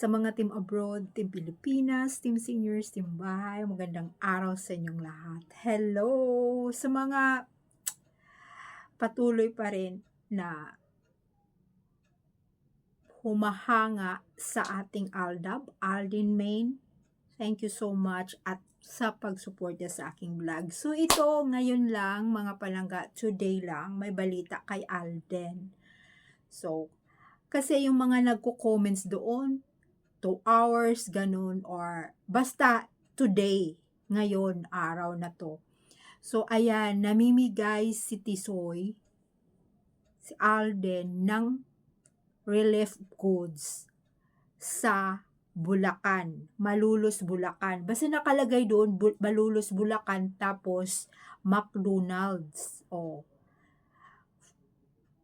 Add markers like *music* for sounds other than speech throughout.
sa mga team abroad, team Pilipinas, team seniors, team bahay, magandang araw sa inyong lahat. Hello! Sa mga patuloy pa rin na humahanga sa ating Aldab, Aldin Main, thank you so much at sa pag-support niya sa aking vlog. So ito, ngayon lang, mga palangga, today lang, may balita kay Alden. So, kasi yung mga nagko-comments doon, 2 hours, ganun, or basta today, ngayon, araw na to. So, ayan, namimigay si Tisoy, si Alden, ng relief goods sa Bulacan, Malulus, Bulacan. Basta nakalagay doon, Bu- Malulus, Bulacan, tapos McDonald's. O,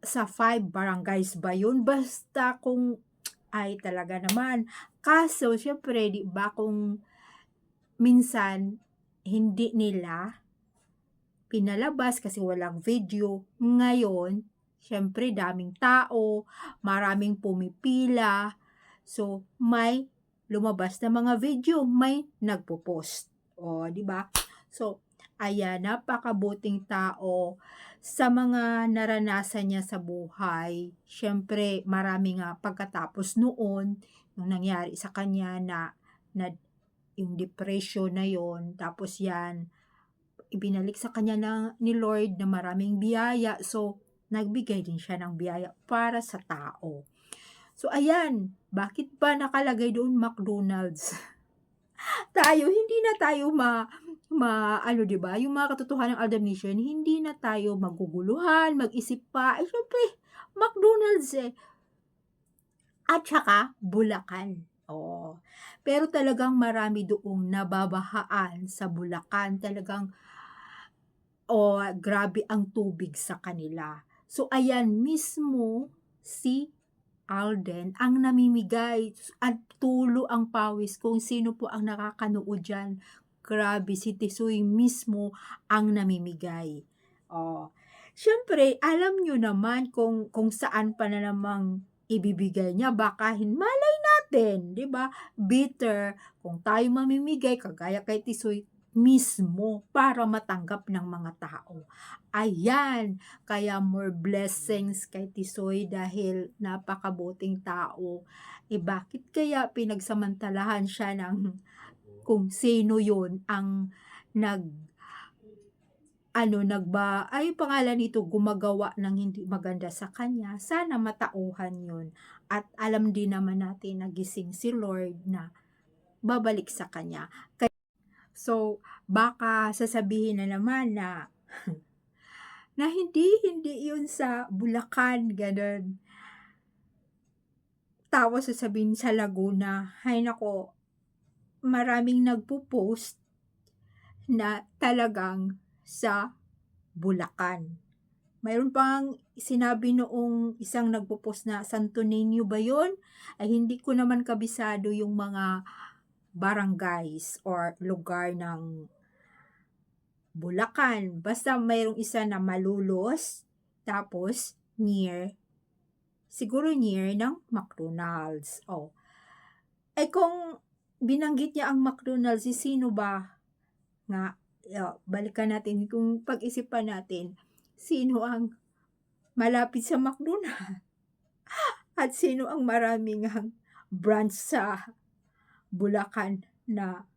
sa five barangays ba yun? Basta kung ay talaga naman. Kaso, syempre, di ba kung minsan hindi nila pinalabas kasi walang video. Ngayon, syempre, daming tao, maraming pumipila. So, may lumabas na mga video, may nagpo-post. O, di ba? So, ayan, napakabuting tao sa mga naranasan niya sa buhay. Syempre, marami nga pagkatapos noon, yung nangyari sa kanya na, na yung depression na yon tapos yan, ibinalik sa kanya na, ni Lord na maraming biyaya. So, nagbigay din siya ng biyaya para sa tao. So, ayan, bakit ba nakalagay doon McDonald's? *laughs* tayo, hindi na tayo ma, ma ano 'di ba? Yung mga katotohanan ng Adam Nation hindi na tayo maguguluhan mag-isip pa. Eh syempre McDonald's eh. At saka Bulacan. Oh pero talagang marami doong nababahaan sa Bulacan. Talagang oh grabe ang tubig sa kanila. So ayan mismo si Alden ang namimigay at tulo ang pawis kung sino po ang nakakanood dyan grabe si Tisoy mismo ang namimigay. Oh. Siyempre, alam nyo naman kung, kung saan pa na namang ibibigay niya. Baka hinmalay natin, di ba? Bitter, kung tayo mamimigay, kagaya kay Tisoy, mismo para matanggap ng mga tao. Ayan, kaya more blessings kay Tisoy dahil napakabuting tao. Eh bakit kaya pinagsamantalahan siya ng kung sino yun ang nag ano nagba ay pangalan nito gumagawa ng hindi maganda sa kanya sana matauhan yun at alam din naman natin nagising si Lord na babalik sa kanya Kaya, so baka sasabihin na naman na *laughs* na hindi hindi yun sa Bulacan ganun tapos sasabihin sa Laguna hay nako maraming nagpo-post na talagang sa Bulacan. Mayroon pang sinabi noong isang nagpo-post na Santo Niño ba yun? Ay hindi ko naman kabisado yung mga barangays or lugar ng Bulacan. Basta mayroong isa na malulos, tapos near, siguro near ng McDonald's. Oh. Eh kung binanggit niya ang McDonald's, si sino ba? Nga, uh, balikan natin, kung pag-isipan natin, sino ang malapit sa McDonald's? *laughs* At sino ang maraming ang branch sa Bulacan na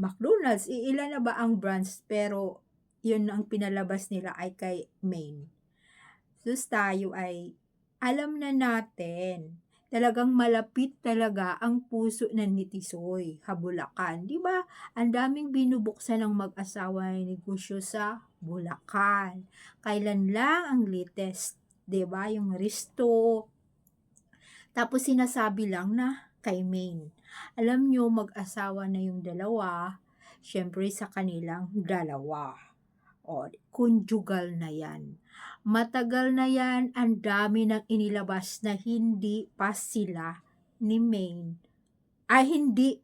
McDonald's? Iilan na ba ang branch? Pero, yun ang pinalabas nila ay kay Maine. So, tayo ay alam na natin talagang malapit talaga ang puso ng nitisoy, Habulacan. Di ba? Ang daming binubuksan ng mag-asawa ng negosyo sa Bulacan. Kailan lang ang latest, di ba? Yung Risto. Tapos sinasabi lang na kay Maine. Alam nyo, mag-asawa na yung dalawa, syempre sa kanilang dalawa. O, conjugal na yan. Matagal na yan, ang dami nang inilabas na hindi pa sila ni Maine. Ay, hindi,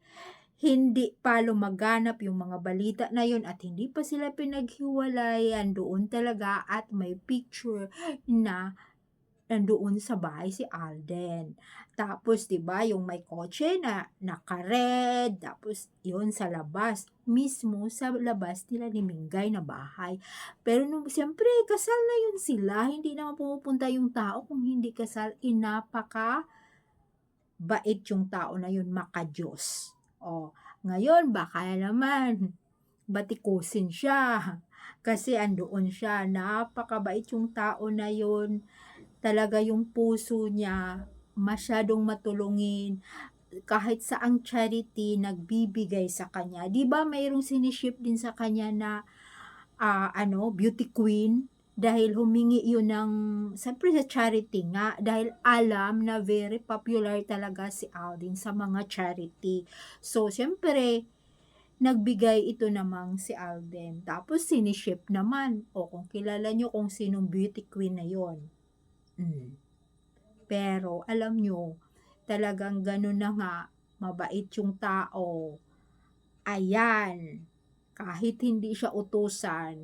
hindi pa lumaganap yung mga balita na yun at hindi pa sila pinaghiwalayan doon talaga at may picture na nandoon sa bahay si Alden. Tapos 'di ba yung may kotse na naka-red, tapos yun sa labas, mismo sa labas nila ni Mingay na bahay. Pero nung siyempre kasal na yun sila, hindi naman pumupunta yung tao kung hindi kasal, inapaka bait yung tao na yun, makajos. O, ngayon baka naman batikusin siya. Kasi andoon siya, napakabait yung tao na yun. Talaga yung puso niya, masyadong matulungin. Kahit sa ang charity, nagbibigay sa kanya. Di ba mayroong siniship din sa kanya na ah, ano, beauty queen? Dahil humingi yun ng, siyempre sa charity nga, dahil alam na very popular talaga si Aldin sa mga charity. So, siyempre, nagbigay ito namang si Alden. Tapos siniship naman. O kung kilala nyo kung sinong beauty queen na yon. Mm. Pero alam nyo, talagang ganun na nga, mabait yung tao. Ayan, kahit hindi siya utusan,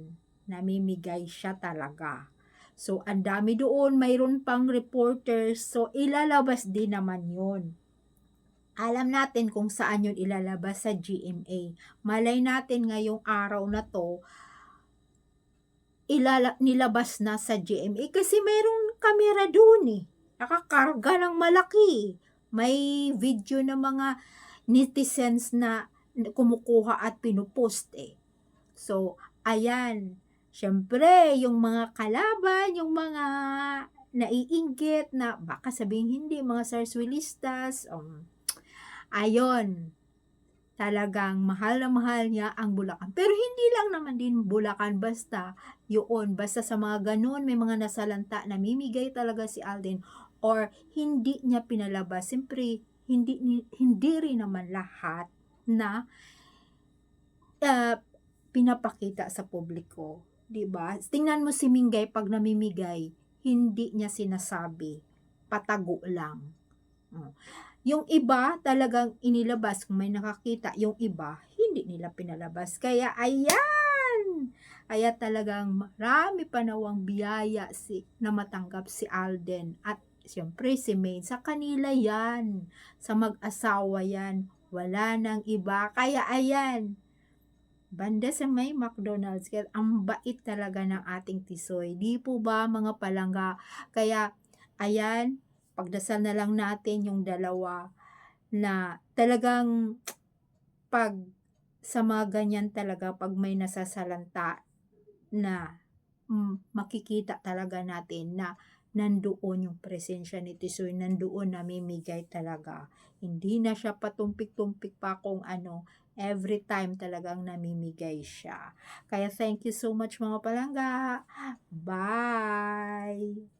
namimigay siya talaga. So, ang dami doon, mayroon pang reporters, so ilalabas din naman yon alam natin kung saan yun ilalabas sa GMA. Malay natin ngayong araw na to, ilala, nilabas na sa GMA kasi mayroong kamera doon eh. Nakakarga ng malaki. May video ng mga netizens na kumukuha at pinupost eh. So, ayan. Siyempre, yung mga kalaban, yung mga naiinggit na baka sabihin hindi, mga sarswilistas, um, ayon, talagang mahal na mahal niya ang Bulacan. Pero hindi lang naman din Bulacan basta yun, basta sa mga ganun, may mga nasalanta, namimigay talaga si Alden or hindi niya pinalabas. Siyempre, hindi, hindi rin naman lahat na uh, pinapakita sa publiko. 'di ba? Tingnan mo si Mingay pag namimigay, hindi niya sinasabi, patago lang. Yung iba talagang inilabas kung may nakakita, yung iba hindi nila pinalabas. Kaya ayan, kaya talagang marami pa nawang biyaya si, na matanggap si Alden at siyempre si Maine. Sa kanila yan, sa mag-asawa yan, wala nang iba. Kaya ayan, banda sa may McDonald's. Kaya ang bait talaga ng ating tisoy. Di po ba mga palangga? Kaya, ayan, pagdasal na lang natin yung dalawa na talagang pag sa mga ganyan talaga, pag may nasasalanta na mm, makikita talaga natin na nandoon yung presensya ni Tisoy, nandoon namimigay talaga. Hindi na siya patumpik-tumpik pa kung ano, every time talagang namimigay siya. Kaya thank you so much mga palangga. Bye!